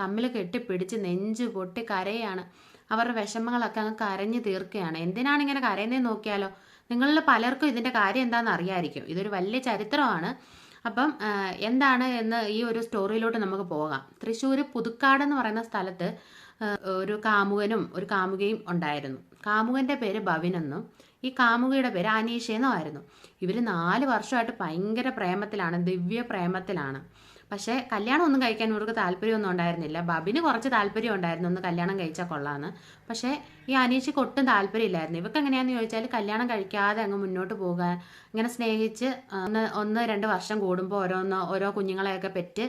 തമ്മിൽ കെട്ടിപ്പിടിച്ച് നെഞ്ച് പൊട്ടി കരയാണ്. അവരുടെ വിഷമങ്ങളൊക്കെ അങ്ങ് കരഞ്ഞു തീർക്കുകയാണ്. എന്തിനാണ് ഇങ്ങനെ കരയുന്നതെന്ന് നോക്കിയാലോ? നിങ്ങളിൽ പലർക്കും ഇതിന്റെ കാര്യം എന്താണെന്ന് അറിയായിരിക്കും. ഇതൊരു വലിയ ചരിത്രമാണ്. അപ്പം എന്താണ് എന്ന് ഈ ഒരു സ്റ്റോറിയിലോട്ട് നമുക്ക് പോകാം. തൃശ്ശൂർ പുതുക്കാട് എന്ന് പറയുന്ന സ്ഥലത്ത് ഒരു കാമുകനും ഒരു കാമുകയും ഉണ്ടായിരുന്നു. കാമുകന്റെ പേര് ഭവിനെന്നും ഈ കാമുകയുടെ പേര് അനീഷയെന്നും ആയിരുന്നു. ഇവർ നാല് വർഷമായിട്ട് ഭയങ്കര പ്രേമത്തിലാണ് ദിവ്യ പ്രേമത്തിലാണ് പക്ഷേ കല്യാണം ഒന്നും കഴിക്കാൻ ഇവർക്ക് താല്പര്യമൊന്നും ഉണ്ടായിരുന്നില്ല. ബബിന് കുറച്ച് താല്പര്യം ഉണ്ടായിരുന്നു. ഒന്ന് കല്യാണം കഴിച്ചാൽ കൊള്ളാന്ന്. പക്ഷേ ഈ അനീഷിക്ക് ഒട്ടും താല്പര്യമില്ലായിരുന്നു. ഇവർക്ക് എങ്ങനെയാണെന്ന് ചോദിച്ചാൽ കല്യാണം കഴിക്കാതെ അങ്ങ് മുന്നോട്ട് പോകാൻ ഇങ്ങനെ സ്നേഹിച്ച് ഒന്ന് ഒന്ന് രണ്ട് വർഷം കൂടുമ്പോൾ ഓരോന്ന് ഓരോ കുഞ്ഞുങ്ങളെയൊക്കെ പെറ്റ്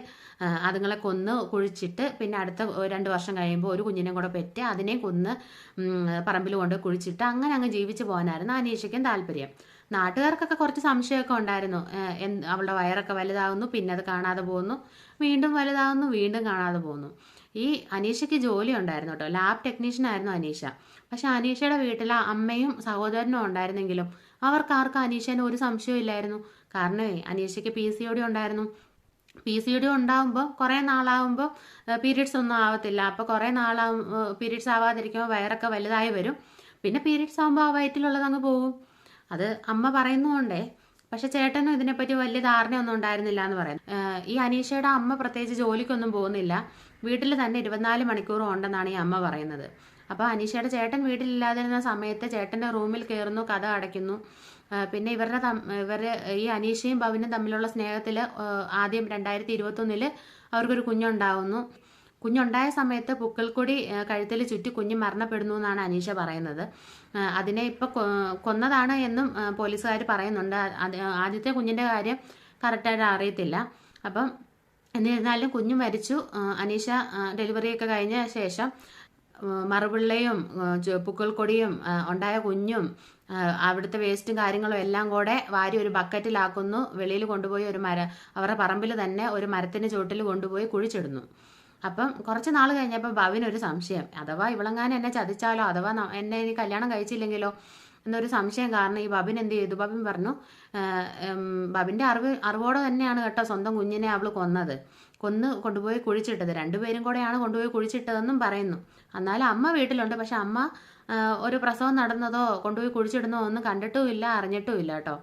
അതുങ്ങളെ കൊന്ന് കുഴിച്ചിട്ട് പിന്നെ അടുത്ത രണ്ട് വർഷം കഴിയുമ്പോൾ ഒരു കുഞ്ഞിനെ കൂടെ പെറ്റ് അതിനെ കൊന്ന് പറമ്പിൽ കൊണ്ട് കുഴിച്ചിട്ട് അങ്ങനെ അങ്ങ് ജീവിച്ച് പോകാനായിരുന്നു അനീഷയ്ക്കും താല്പര്യം. നാട്ടുകാർക്കൊക്കെ കുറച്ച് സംശയമൊക്കെ ഉണ്ടായിരുന്നു. അവളുടെ വയറൊക്കെ വലുതാകുന്നു പിന്നെ അത് കാണാതെ പോകുന്നു വീണ്ടും വലുതാകുന്നു വീണ്ടും കാണാതെ പോകുന്നു. ഈ അനീഷയ്ക്ക് ജോലി ഉണ്ടായിരുന്നു കേട്ടോ. ലാബ് ടെക്നീഷ്യൻ ആയിരുന്നു അനീഷ. പക്ഷെ അനീഷയുടെ വീട്ടിൽ അമ്മയും സഹോദരനും ഉണ്ടായിരുന്നെങ്കിലും അവർക്ക് ആർക്കും അനീഷേനെ ഒരു സംശയവും ഇല്ലായിരുന്നു. കാരണമേ അനീഷയ്ക്ക് പി സി ഒ ഉണ്ടായിരുന്നു. പി സി ഡി ഉണ്ടാകുമ്പോൾ കുറേ നാളാകുമ്പോൾ പീരീഡ്സ് ഒന്നും ആവത്തില്ല. അപ്പോൾ കുറേ നാളാവും പീരീഡ്സ് ആവാതിരിക്കുമ്പോൾ വയറൊക്കെ വലുതായി വരും. പിന്നെ പീരീഡ്സ് ആകുമ്പോൾ ആ വയറ്റിലുള്ളത് അങ്ങ് പോകും. അത് അമ്മ പറയുന്നതുകൊണ്ടേ. പക്ഷെ ചേട്ടനും ഇതിനെപ്പറ്റി വലിയ ധാരണയൊന്നും ഉണ്ടായിരുന്നില്ല എന്ന് പറയാം ഈ അനീഷയുടെ അമ്മ പ്രത്യേകിച്ച് ജോലിക്കൊന്നും പോകുന്നില്ല. വീട്ടിൽ തന്നെ ഇരുപത്തിനാല് മണിക്കൂറും ഉണ്ടെന്നാണ് ഈ അമ്മ പറയുന്നത്. അപ്പോൾ അനീഷയുടെ ചേട്ടൻ വീട്ടിലില്ലാതിരുന്ന സമയത്ത് ചേട്ടന്റെ റൂമിൽ കയറുന്നു കഥ അടയ്ക്കുന്നു. പിന്നെ ഇവരുടെ ഇവർ ഈ അനീഷയും ഭവനും തമ്മിലുള്ള സ്നേഹത്തിൽ ആദ്യം രണ്ടായിരത്തി ഇരുപത്തൊന്നിൽ അവർക്കൊരു കുഞ്ഞുണ്ടാവുന്നു. കുഞ്ഞുണ്ടായ സമയത്ത് പുക്കൽക്കൊടി കഴുത്തിൽ ചുറ്റി കുഞ്ഞ് മരണപ്പെടുന്നു എന്നാണ് അനീഷ പറയുന്നത്. അതിനെ ഇപ്പം കൊന്നതാണ് എന്നും പോലീസുകാർ പറയുന്നുണ്ട്. ആദ്യത്തെ കുഞ്ഞിന്റെ കാര്യം കറക്റ്റായിട്ട് അറിയത്തില്ല. അപ്പം എന്നിരുന്നാലും കുഞ്ഞ് മരിച്ചു. അനീഷ ഡെലിവറിയൊക്കെ കഴിഞ്ഞ ശേഷം മറുപിള്ളയും പുക്കൽക്കൊടിയും ഉണ്ടായ കുഞ്ഞും അവിടുത്തെ വേസ്റ്റും കാര്യങ്ങളും എല്ലാം കൂടെ വാരി ഒരു ബക്കറ്റിലാക്കുന്നു വെളിയിൽ കൊണ്ടുപോയി ഒരു മര അവരുടെ പറമ്പിൽ തന്നെ ഒരു മരത്തിന് ചുവട്ടിൽ കൊണ്ടുപോയി കുഴിച്ചിടുന്നു. അപ്പം കുറച്ച് നാൾ കഴിഞ്ഞപ്പോൾ ഭവിനൊരു സംശയം. അഥവാ ഇവളെങ്ങാനും എന്നെ ചതിച്ചാലോ? അഥവാ എന്നെ ഇനി കല്യാണം കഴിച്ചില്ലെങ്കിലോ? എന്നൊരു സംശയം കാരണം ഈ ബബിൻ എന്ത് ചെയ്തു? ബബിൻ പറഞ്ഞു "ആഹ്, ഉം, ബബിന്റെ അറിവ് അറിവോടെ തന്നെയാണ് കേട്ടോ സ്വന്തം കുഞ്ഞിനെ അവൾ കൊന്നത്. കൊന്ന് കൊണ്ടുപോയി കുഴിച്ചിട്ടത്. രണ്ടുപേരും കൂടെയാണ് കൊണ്ടുപോയി കുഴിച്ചിട്ടതെന്നും പറയുന്നു. എന്നാലും അമ്മ വീട്ടിലുണ്ട്. പക്ഷെ അമ്മ ഒരു പ്രസവം നടന്നതോ കൊണ്ടുപോയി കുഴിച്ചിടുന്നതോ ഒന്നും കണ്ടിട്ടുമില്ല അറിഞ്ഞിട്ടുമില്ല കേട്ടോ.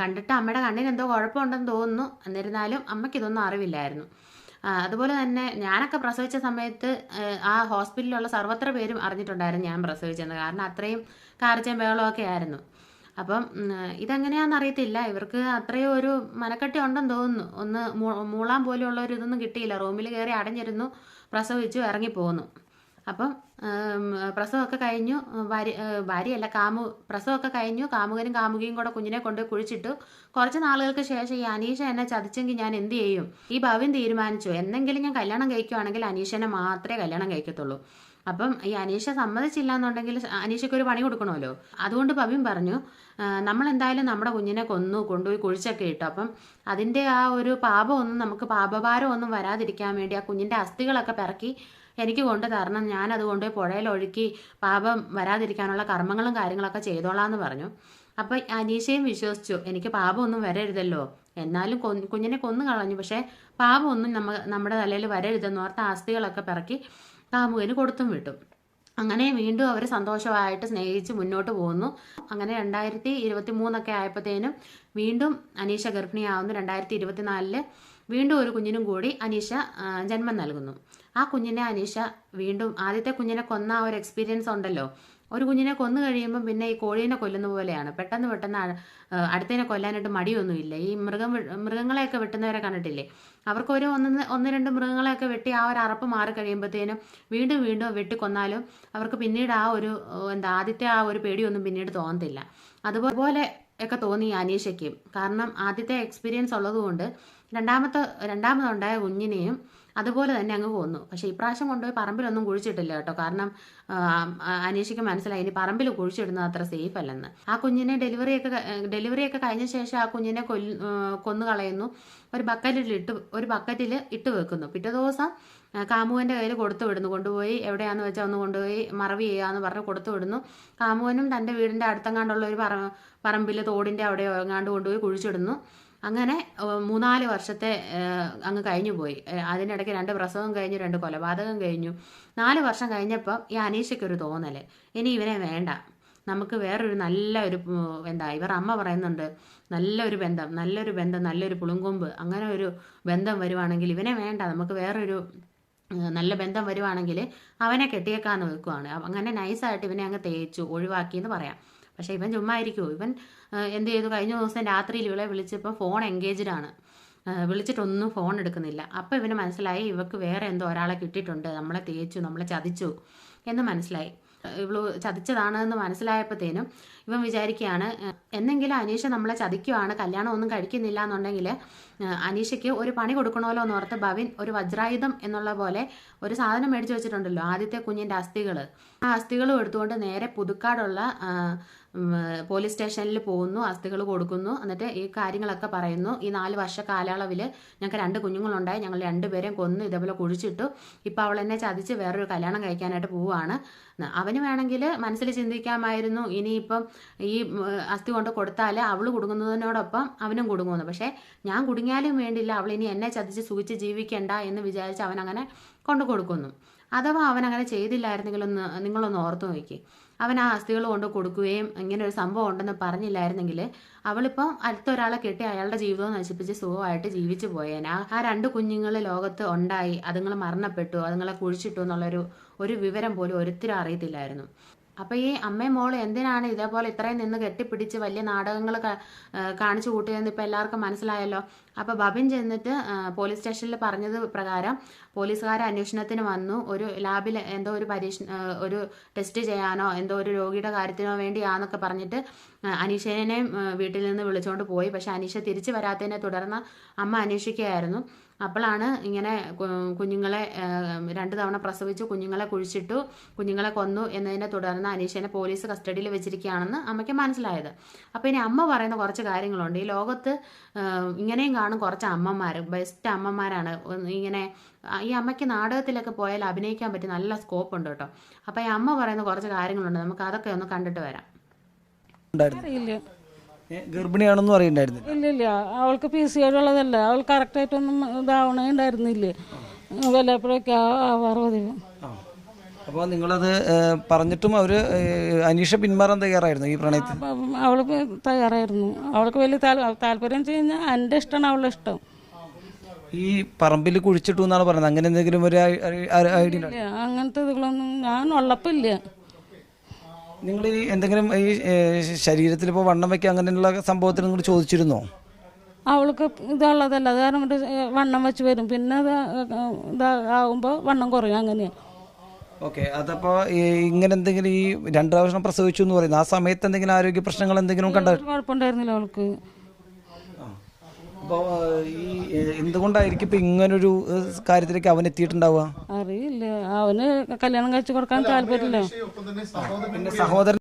കണ്ടിട്ട് അമ്മയുടെ കണ്ണിന് എന്തോ കുഴപ്പമുണ്ടെന്ന് തോന്നുന്നു. എന്നിരുന്നാലും അമ്മയ്ക്ക് ഇതൊന്നും അറിവില്ലായിരുന്നു. അതുപോലെ തന്നെ ഞാനൊക്കെ പ്രസവിച്ച സമയത്ത് ആ, ഹോസ്പിറ്റലിലുള്ള സർവത്ര പേരും അറിഞ്ഞിട്ടുണ്ടായിരുന്നു ഞാൻ പ്രസവിച്ചെന്ന്. കാരണം അത്രയും കാർച്ചയും ബഹളമൊക്കെ ആയിരുന്നു. അപ്പം ഇതെങ്ങനെയാണെന്ന് അറിയത്തില്ല. ഇവർക്ക് അത്രയും ഒരു മനക്കെട്ടി ഉണ്ടെന്ന് തോന്നുന്നു. ഒന്ന് മൂളാൻ പോലെയുള്ള ഒരു ഇതൊന്നും കിട്ടിയില്ല. റൂമിൽ കയറി അടഞ്ഞിരുന്നു പ്രസവിച്ചു ഇറങ്ങിപ്പോന്നു. അപ്പം പ്രസവമൊക്കെ കഴിഞ്ഞു. ഭാര്യ ഭാര്യയല്ല കാമു പ്രസവമൊക്കെ കഴിഞ്ഞു. കാമുകനും കാമുകിയും കൂടെ കുഞ്ഞിനെ കൊണ്ട് കുഴിച്ചിട്ടു. കുറച്ച് നാളുകൾക്ക് ശേഷം ഈ അനീഷ എന്നെ ചതിച്ചെങ്കിൽ ഞാൻ എന്ത് ചെയ്യും? ഈ ഭവൻ തീരുമാനിച്ചു. എന്തെങ്കിലും ഞാൻ കല്യാണം കഴിക്കുവാണെങ്കിൽ അനീഷനെ മാത്രമേ കല്യാണം കഴിക്കത്തുള്ളൂ. അപ്പം ഈ അനീഷ സമ്മതിച്ചില്ല എന്നുണ്ടെങ്കിൽ അനീഷയ്ക്ക് ഒരു പണി കൊടുക്കണമല്ലോ. അതുകൊണ്ട് പവിൻ പറഞ്ഞു നമ്മൾ എന്തായാലും നമ്മുടെ കുഞ്ഞിനെ കൊന്നു കൊണ്ടുപോയി കുഴിച്ചൊക്കെ ഇട്ടു. അപ്പം അതിന്റെ ആ ഒരു പാപമൊന്നും നമുക്ക് പാപഭാരം ഒന്നും വരാതിരിക്കാൻ വേണ്ടി ആ കുഞ്ഞിന്റെ അസ്ഥികളൊക്കെ പിറക്കി എനിക്ക് കൊണ്ട് തരണം. ഞാൻ കൊണ്ടുപോയി പുഴയിൽ ഒഴുക്കി പാപം വരാതിരിക്കാനുള്ള കർമ്മങ്ങളും കാര്യങ്ങളൊക്കെ ചെയ്തോളാം എന്ന് പറഞ്ഞു. അപ്പൊ അനീഷയും വിശ്വസിച്ചു എനിക്ക് പാപമൊന്നും വരരുതല്ലോ. എന്നാലും കൊ കുഞ്ഞിനെ കൊന്നു കളഞ്ഞു. പക്ഷേ പാപമൊന്നും നമ്മ നമ്മുടെ തലയിൽ വരരുതെന്ന് ഓർത്ത് ആസ്തികളൊക്കെ പിറക്കി കാമുകന് കൊടുത്തും വിട്ടു. അങ്ങനെ വീണ്ടും അവർ സന്തോഷമായിട്ട് സ്നേഹിച്ച് മുന്നോട്ട് പോകുന്നു. അങ്ങനെ രണ്ടായിരത്തി ഇരുപത്തി മൂന്നൊക്കെ ആയപ്പോഴത്തേനും വീണ്ടും അനീഷ ഗർഭിണിയാവുന്നു. രണ്ടായിരത്തി ഇരുപത്തിനാലിൽ വീണ്ടും ഒരു കുഞ്ഞിനും കൂടി അനീഷ ജന്മം നൽകുന്നു. ആ കുഞ്ഞിനെ അനീഷ വീണ്ടും ആദ്യത്തെ കുഞ്ഞിനെ കൊന്ന ആ ഒരു എക്സ്പീരിയൻസ് ഉണ്ടല്ലോ. ഒരു കുഞ്ഞിനെ കൊന്നു കഴിയുമ്പം പിന്നെ ഈ കോഴീനെ കൊല്ലുന്ന പോലെയാണ്. പെട്ടെന്ന് പെട്ടെന്ന് അടുത്തതിനെ കൊല്ലാനായിട്ട് മടിയൊന്നുമില്ല. ഈ മൃഗം മൃഗങ്ങളെയൊക്കെ വെട്ടുന്നവരെ കണ്ടിട്ടില്ലേ? അവർക്ക് ഒരു ഒന്ന് ഒന്ന് രണ്ട് മൃഗങ്ങളെയൊക്കെ വെട്ടി ആ ഒരു അറപ്പ് മാറി കഴിയുമ്പോഴത്തേനും വീണ്ടും വീണ്ടും വെട്ടിക്കൊന്നാലും അവർക്ക് പിന്നീട് ആ ഒരു എന്താ ആദ്യത്തെ ആ ഒരു പേടിയൊന്നും പിന്നീട് തോന്നത്തില്ല. അതുപോലെ ഒക്കെ തോന്നി അനീഷയ്ക്കും. കാരണം ആദ്യത്തെ എക്സ്പീരിയൻസ് ഉള്ളതുകൊണ്ട് രണ്ടാമത്തെ രണ്ടാമതുണ്ടായ കുഞ്ഞിനെയും അതുപോലെ തന്നെ അങ്ങ് പോന്നു. പക്ഷേ ഇപ്രാവശ്യം കൊണ്ടുപോയി പറമ്പിലൊന്നും കുഴിച്ചിട്ടില്ല കേട്ടോ. കാരണം അനീഷയ്ക്ക് മനസ്സിലായി. ഇനി പറമ്പിൽ കുഴിച്ചിടുന്നത് അത്ര സേഫ് അല്ലെന്ന്. ആ കുഞ്ഞിനെ ഡെലിവറിയൊക്കെ ഡെലിവറിയൊക്കെ കഴിഞ്ഞ ശേഷം ആ കുഞ്ഞിനെ കൊല്ല് കൊന്നു കളയുന്നു. ഒരു ബക്കറ്റിൽ ഇട്ട് ഒരു ബക്കറ്റിൽ ഇട്ട് വെക്കുന്നു. പിറ്റേ ദിവസം കാമുവന്റെ കയ്യിൽ കൊടുത്തു വിടുന്നു. കൊണ്ടുപോയി എവിടെയാന്ന് വെച്ചാൽ ഒന്ന് കൊണ്ടുപോയി മറവി ചെയ്യാന്ന് പറഞ്ഞ് കൊടുത്തു വിടുന്നു. കാമുവനും തന്റെ വീടിന്റെ അടുത്തെങ്ങാണ്ടുള്ള ഒരു പറ പറമ്പിൽ തോടിന്റെ അവിടെ എങ്ങാണ്ട് കൊണ്ടുപോയി കുഴിച്ചിടുന്നു. അങ്ങനെ മൂന്നാൽ വർഷത്തെ അങ്ങ് കഴിഞ്ഞു പോയി. അതിനിടയ്ക്ക് രണ്ട് പ്രസവം കഴിഞ്ഞു രണ്ട് കൊലപാതകം കഴിഞ്ഞു. നാല് വർഷം കഴിഞ്ഞപ്പം ഈ അനീഷയ്ക്കൊരു തോന്നൽ ഇനി ഇവനെ വേണ്ട. നമുക്ക് വേറൊരു നല്ല ഒരു എന്താ ഇവർ അമ്മ പറയുന്നുണ്ട്. നല്ലൊരു ബന്ധം നല്ലൊരു ബന്ധം നല്ലൊരു പുളുങ്കൊമ്പ് അങ്ങനെ ഒരു ബന്ധം വരുവാണെങ്കിൽ ഇവനെ വേണ്ട. നമുക്ക് വേറൊരു നല്ല ബന്ധം വരുവാണെങ്കിൽ അവനെ കെട്ടിയേക്കാന്ന് വെക്കുവാണ്. അങ്ങനെ നൈസായിട്ട് ഇവനെ അങ്ങ് തേച്ചു ഒഴിവാക്കി എന്ന് പറയാം. പക്ഷേ ഇവൻ ചുമ്മാ ഇരിക്കുമോ ഇവൻ എന്ത് ചെയ്തു? കഴിഞ്ഞ ദിവസം രാത്രിയിൽ ഇവളെ വിളിച്ചപ്പോൾ ഫോൺ എൻഗേജ്ഡ് ആണ്. വിളിച്ചിട്ടൊന്നും ഫോൺ എടുക്കുന്നില്ല. അപ്പോൾ ഇവന് മനസ്സിലായി ഇവക്ക് വേറെ എന്തോ ഒരാളെ കിട്ടിയിട്ടുണ്ട്. നമ്മളെ തേച്ചു നമ്മളെ ചതിച്ചു എന്ന് മനസ്സിലായി. ഇവൾ ചതിച്ചതാണ് എന്ന് മനസ്സിലായപ്പോഴത്തേനും ഇവൻ വിചാരിക്കുകയാണ് എന്നെങ്കിലും അനീഷ നമ്മളെ ചതിക്കുവാണ് കല്യാണം ഒന്നും കഴിക്കുന്നില്ല എന്നുണ്ടെങ്കിൽ അനീഷയ്ക്ക് ഒരു പണി കൊടുക്കണമല്ലോ എന്ന് ഓർത്ത് ഭവിൻ ഒരു വജ്രായുധം എന്നുള്ള പോലെ ഒരു സാധനം മേടിച്ചു വെച്ചിട്ടുണ്ടല്ലോ ആദ്യത്തെ കുഞ്ഞിന്റെ അസ്ഥികൾ ആ അസ്ഥികളും എടുത്തുകൊണ്ട് നേരെ പുതുക്കാടുള്ള പോലീസ് സ്റ്റേഷനിൽ പോകുന്നു അസ്ഥികൾ കൊടുക്കുന്നു. എന്നിട്ട് ഈ കാര്യങ്ങളൊക്കെ പറയുന്നു. ഈ നാല് വർഷ കാലയളവിൽ ഞങ്ങൾക്ക് രണ്ട് കുഞ്ഞുങ്ങളുണ്ടായി. ഞങ്ങൾ രണ്ടുപേരെയും കൊന്നു ഇതേപോലെ കുഴിച്ചിട്ടു. ഇപ്പം അവൾ എന്നെ ചതിച്ച് വേറൊരു കല്യാണം കഴിക്കാനായിട്ട് പോവുകയാണ് അവന് വേണമെങ്കിൽ മനസ്സിൽ ചിന്തിക്കാമായിരുന്നു. ഇനിയിപ്പം ഈ അസ്ഥി കൊണ്ട് കൊടുത്താൽ അവൾ കുടുങ്ങുന്നതിനോടൊപ്പം അവനും കുടുങ്ങുന്നു. പക്ഷേ ഞാൻ കുടുങ്ങിയാലും വേണ്ടില്ല. അവൾ ഇനി എന്നെ ചതിച്ച് സുഖിച്ച് ജീവിക്കണ്ട എന്ന് വിചാരിച്ച് അവൻ അങ്ങനെ കൊണ്ടു കൊടുക്കുന്നു. അഥവാ അവൻ അങ്ങനെ ചെയ്തില്ലായിരുന്നെങ്കിലൊന്ന് നിങ്ങളൊന്ന് ഓർത്തു നോക്കി. അവൻ ആ അസ്ഥികൾ കൊണ്ട് കൊടുക്കുകയും ഇങ്ങനെ ഒരു സംഭവം ഉണ്ടെന്ന് പറഞ്ഞില്ലായിരുന്നെങ്കിൽ അവളിപ്പം അടുത്ത ഒരാളെ കെട്ടി അയാളുടെ ജീവിതം നശിപ്പിച്ച് സുഖമായിട്ട് ജീവിച്ചു പോയേനെ. ആ- ആ രണ്ട് കുഞ്ഞുങ്ങൾ ലോകത്ത് ഉണ്ടായി. അതുങ്ങൾ മരണപ്പെട്ടു. അതുങ്ങളെ കുഴിച്ചിട്ടു എന്നുള്ളൊരു ഒരു വിവരം പോലും ഒരുത്തരും അറിയത്തില്ലായിരുന്നു. അപ്പോൾ ഈ അമ്മയും മോളും എന്തിനാണ് ഇതേപോലെ ഇത്രയും നിന്ന് കെട്ടിപ്പിടിച്ച് വലിയ നാടകങ്ങൾ കാണിച്ചു കൂട്ടിയതെന്ന് ഇപ്പോൾ എല്ലാവർക്കും മനസ്സിലായല്ലോ? അപ്പോൾ ബബിൻ ചെന്നിട്ട് പോലീസ് സ്റ്റേഷനിൽ പറഞ്ഞത് പ്രകാരം പോലീസുകാർ അന്വേഷണത്തിന് വന്നു. ഒരു ലാബിൽ എന്തോ ഒരു പരീക്ഷ ഒരു ടെസ്റ്റ് ചെയ്യാനോ എന്തോ ഒരു രോഗിയുടെ കാര്യത്തിനോ വേണ്ടിയാന്നൊക്കെ പറഞ്ഞിട്ട് അനീഷേനെയും വീട്ടിൽ നിന്ന് വിളിച്ചുകൊണ്ട് പോയി. പക്ഷെ അനീഷ തിരിച്ചു വരാത്തതിനെ തുടർന്ന് അമ്മ അന്വേഷിക്കുകയായിരുന്നു. അപ്പോഴാണ് ഇങ്ങനെ കുഞ്ഞുങ്ങളെ രണ്ട് തവണ പ്രസവിച്ചു കുഞ്ഞുങ്ങളെ കുഴിച്ചിട്ടു കുഞ്ഞുങ്ങളെ കൊന്നു എന്നതിനെ തുടർന്ന് അനീഷനെ പോലീസ് കസ്റ്റഡിയിൽ വെച്ചിരിക്കുകയാണെന്ന് അമ്മയ്ക്ക് മനസ്സിലായത്. അപ്പോൾ ഇനി അമ്മ പറയുന്ന കുറച്ച് കാര്യങ്ങളുണ്ട്. ഈ ലോകത്ത് ഇങ്ങനെയും കാണും കുറച്ച് അമ്മമാർ ബെസ്റ്റ് അമ്മമാരാണ്. ഇങ്ങനെ ഈ അമ്മയ്ക്ക് നാടകത്തിലൊക്കെ പോയാൽ അഭിനയിക്കാൻ പറ്റിയ നല്ല സ്കോപ്പ് ഉണ്ട് കേട്ടോ. അപ്പോൾ ഈ അമ്മ പറയുന്ന കുറച്ച് കാര്യങ്ങളുണ്ട്. നമുക്ക് അതൊക്കെ ഒന്ന് കണ്ടിട്ട് വരാം. അറിയില്ല. ഗർഭിണിയാണെന്നും അറിയണ്ടായിരുന്നു. ഇല്ല ഇല്ല അവൾക്ക് പി സി ഉള്ളതല്ല. അവൾ കറക്റ്റായിട്ടൊന്നും ഇതാവണേ ഉണ്ടായിരുന്നില്ലേ വല്ലപ്പോഴൊക്കെ ആവാറ് പതിവ് അപ്പോൾ നിങ്ങളത് പറഞ്ഞിട്ടും അവർ അനീഷ പിന്മാറാൻ തയ്യാറായിരുന്നു ഈ പ്രണയത്തിൽ? അവൾ തയ്യാറായിരുന്നു. അവൾക്ക് വലിയ താല്പര്യം വെച്ച് കഴിഞ്ഞാൽ എന്റെ ഇഷ്ടമാണ് അവളുടെ ഇഷ്ടം. ഈ പറമ്പിൽ കുഴിച്ചിട്ടു എന്നാണ് പറയുന്നത്. അങ്ങനെ എന്തെങ്കിലും ഒരു ഐഡിയ? അങ്ങനത്തെ ഇതുകളൊന്നും ഞാൻ ഉള്ളപ്പില്ല നിങ്ങൾ ഈ എന്തെങ്കിലും ഈ ശരീരത്തിൽ ഇപ്പോൾ വണ്ണം വയ്ക്കുക അങ്ങനെയുള്ള സംഭവത്തിന് നിങ്ങൾ ചോദിച്ചിരുന്നോ? അവൾക്ക് ഇതുള്ളതല്ല. അത് കാരണം വണ്ണം വെച്ച് വരും. പിന്നെ ഇതാകുമ്പോൾ വണ്ണം കുറയും. അങ്ങനെയാണ് ഓക്കെ. അതപ്പോ ഇങ്ങനെ എന്തെങ്കിലും ഈ രണ്ടാവശ്യം പ്രാവശ്യം പ്രസവിച്ചു എന്ന് പറയുന്നത് ആ സമയത്ത് എന്തെങ്കിലും ആരോഗ്യ പ്രശ്നങ്ങൾ എന്തെങ്കിലും കണ്ടോ കുഴപ്പമുണ്ടായിരുന്നില്ല അവൾക്ക്. അപ്പോൾ ഈ എന്തുകൊണ്ടായിരിക്കും ഇപ്പം ഇങ്ങനൊരു കാര്യത്തിലേക്ക് അവൻ എത്തിയിട്ടുണ്ടാവുക? അറിയില്ല. അവന് കല്യാണം കഴിച്ചു കൊടുക്കാൻ താല്പര്യമില്ല. പിന്നെ സഹോദരൻ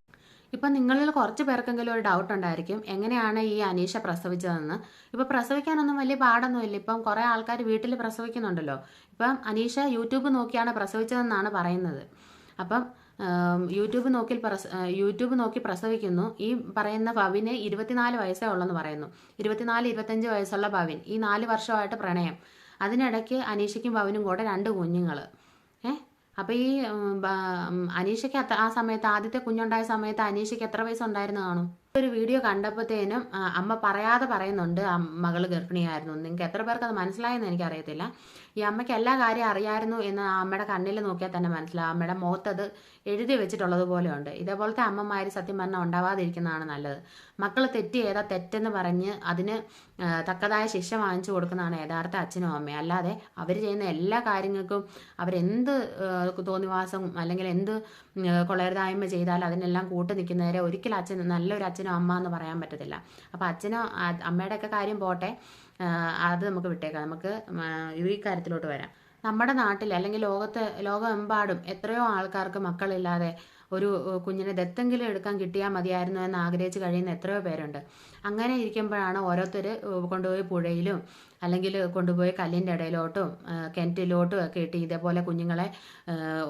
ഇപ്പം നിങ്ങളിൽ കുറച്ച് പേർക്കെങ്കിലും ഒരു ഡൗട്ട് ഉണ്ടായിരിക്കും. എങ്ങനെയാണ് ഈ അനീഷ പ്രസവിച്ചതെന്ന്. ഇപ്പം പ്രസവിക്കാനൊന്നും വലിയ പാടൊന്നുമില്ല. ഇപ്പം കുറേ ആൾക്കാർ വീട്ടിൽ പ്രസവിക്കുന്നുണ്ടല്ലോ. ഇപ്പം അനീഷ യൂട്യൂബ് നോക്കിയാണ് പ്രസവിച്ചതെന്നാണ് പറയുന്നത്. അപ്പം യൂട്യൂബ് നോക്കി യൂട്യൂബ് നോക്കി പ്രസവിക്കുന്നു. ഈ പറയുന്ന ഭവിന് ഇരുപത്തിനാല് വയസ്സേ ഉള്ളെന്ന് പറയുന്നു. ഇരുപത്തിനാല് ഇരുപത്തഞ്ച് വയസ്സുള്ള ഭവിൻ. ഈ നാല് വർഷമായിട്ട് പ്രണയം. അതിനിടയ്ക്ക് അനീഷയ്ക്കും ഭവനും കൂടെ രണ്ട് കുഞ്ഞുങ്ങൾ ഏഹ് അപ്പോൾ ഈ അനീഷയ്ക്ക് ആ സമയത്ത് ആദ്യത്തെ കുഞ്ഞുണ്ടായ സമയത്ത് അനീഷയ്ക്ക് എത്ര വയസ്സുണ്ടായിരുന്നു കാണും? ഒരു വീഡിയോ കണ്ടപ്പോഴത്തേനും അമ്മ പറയാതെ പറയുന്നുണ്ട് മകൾ ഗർഭിണിയായിരുന്നു. നിങ്ങൾക്ക് എത്ര പേർക്ക് അത് മനസ്സിലായെന്ന് എനിക്കറിയത്തില്ല. ഈ അമ്മയ്ക്ക് എല്ലാ കാര്യം അറിയായിരുന്നു എന്ന് അമ്മയുടെ കണ്ണിൽ നോക്കിയാൽ തന്നെ മനസ്സിലാവും. അമ്മയുടെ മുഖത്തത് എഴുതി വെച്ചിട്ടുള്ളത് ഉണ്ട് ഇതേപോലത്തെ അമ്മമാർ സത്യം പറഞ്ഞാൽ ഉണ്ടാവാതിരിക്കുന്നതാണ് നല്ലത്. മക്കൾ തെറ്റ് ചെയ്താൽ തെറ്റെന്ന് പറഞ്ഞ് അതിന് തക്കതായ ശിക്ഷ വാങ്ങിച്ചു കൊടുക്കുന്നതാണ് യഥാർത്ഥ അച്ഛനും അമ്മയും. അല്ലാതെ അവർ ചെയ്യുന്ന എല്ലാ കാര്യങ്ങൾക്കും അവരെന്ത് തോന്നിവാസം അല്ലെങ്കിൽ എന്ത് കൊള്ളരുതായ്മ ചെയ്താൽ അതിനെല്ലാം കൂട്ട് നിൽക്കുന്നവരെ ഒരിക്കലും അച്ഛൻ നല്ലൊരു അച്ഛനും അമ്മ എന്ന് പറയാൻ പറ്റത്തില്ല. അപ്പോൾ അച്ഛനോ അമ്മയുടെയൊക്കെ കാര്യം പോട്ടെ അത് നമുക്ക് വിട്ടേക്കാം. നമുക്ക് ഈ കാര്യത്തിലോട്ട് വരാം. നമ്മുടെ നാട്ടിൽ അല്ലെങ്കിൽ ലോകത്ത് ലോകമെമ്പാടും എത്രയോ ആൾക്കാർക്ക് മക്കളില്ലാതെ ഒരു കുഞ്ഞിനെ ദത്തെങ്കിലും എടുക്കാൻ കിട്ടിയാൽ മതിയായിരുന്നു എന്ന് ആഗ്രഹിച്ച് കഴിയുന്ന എത്രയോ പേരുണ്ട്. അങ്ങനെ ഇരിക്കുമ്പോഴാണ് ഓരോരുത്തർ കൊണ്ടുപോയി പുഴയിലും അല്ലെങ്കിൽ കൊണ്ടുപോയി കല്ലിന്റെ ഇടയിലോട്ടും കിണറ്റിലോട്ടും ഒക്കെ ഇട്ട് ഇതേപോലെ കുഞ്ഞുങ്ങളെ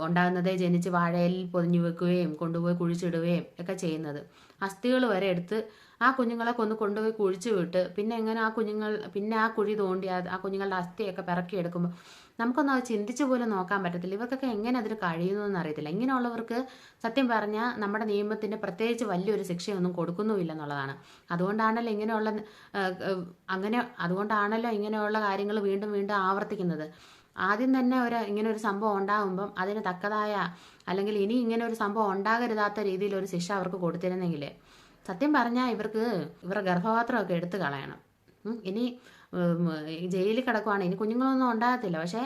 ഉണ്ടാകുന്നതേ ജനിച്ച് വാഴയിൽ പൊതിഞ്ഞു വെക്കുകയും കൊണ്ടുപോയി കുഴിച്ചിടുകയും ഒക്കെ ചെയ്യുന്നത്. അസ്ഥികൾ വരെ എടുത്ത് ആ കുഞ്ഞുങ്ങളെ കൊന്ന് കൊണ്ടുപോയി കുഴിച്ചു വിട്ട് പിന്നെ എങ്ങനെ ആ കുഞ്ഞുങ്ങൾ പിന്നെ ആ കുഴി തോണ്ടി ആ- കുഞ്ഞുങ്ങളുടെ അസ്ഥിയൊക്കെ പിറക്കിയെടുക്കുമ്പോൾ നമുക്കൊന്നും അത് ചിന്തിച്ചു പോലും നോക്കാൻ പറ്റത്തില്ല. ഇവർക്കൊക്കെ എങ്ങനെ അതിന് കഴിയുന്നു എന്നറിയത്തില്ല ഇങ്ങനെയുള്ളവർക്ക് സത്യം പറഞ്ഞാൽ നമ്മുടെ നിയമത്തിന്റെ പ്രത്യേകിച്ച് വലിയൊരു ശിക്ഷയൊന്നും കൊടുക്കുന്നുമില്ല എന്നുള്ളതാണ്. അതുകൊണ്ടാണല്ലോ ഇങ്ങനെയുള്ള അങ്ങനെ അതുകൊണ്ടാണല്ലോ ഇങ്ങനെയുള്ള കാര്യങ്ങൾ വീണ്ടും വീണ്ടും ആവർത്തിക്കുന്നത്. ആദ്യം തന്നെ ഒരു ഇങ്ങനെ ഒരു സംഭവം ഉണ്ടാകുമ്പം അതിന് തക്കതായ അല്ലെങ്കിൽ ഇനി ഇങ്ങനെ ഒരു സംഭവം ഉണ്ടാകരുതാത്ത രീതിയിൽ ഒരു ശിക്ഷ അവർക്ക് കൊടുത്തിരുന്നെങ്കിൽ സത്യം പറഞ്ഞാൽ ഇവർക്ക് ഇവരുടെ ഗർഭപാത്രമൊക്കെ എടുത്തു കളയണം. ഇനി ജയിലിൽ കിടക്കുവാണ്. ഇനി കുഞ്ഞുങ്ങളൊന്നും ഉണ്ടാകത്തില്ല. പക്ഷേ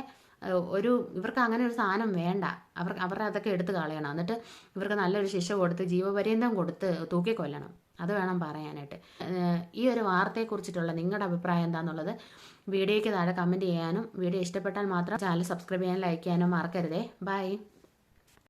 ഒരു ഇവർക്ക് അങ്ങനെ ഒരു സാധനം വേണ്ട. അവർ അവരുടെ അതൊക്കെ എടുത്ത് കളയണം. എന്നിട്ട് ഇവർക്ക് നല്ലൊരു ശിക്ഷ കൊടുത്ത് ജീവപര്യന്തം കൊടുത്ത് തൂക്കിക്കൊല്ലണം. അത് വേണം പറയാനായിട്ട്. ഈ ഒരു വാർത്തയെക്കുറിച്ചിട്ടുള്ള നിങ്ങളുടെ അഭിപ്രായം എന്താണെന്നുള്ളത് വീഡിയോയ്ക്ക് താഴെ കമന്റ് ചെയ്യാനും വീഡിയോ ഇഷ്ടപ്പെട്ടാൽ മാത്രം ചാനൽ സബ്സ്ക്രൈബ് ചെയ്യാനും ലൈക്ക് ചെയ്യാനും മറക്കരുതേ. ബൈ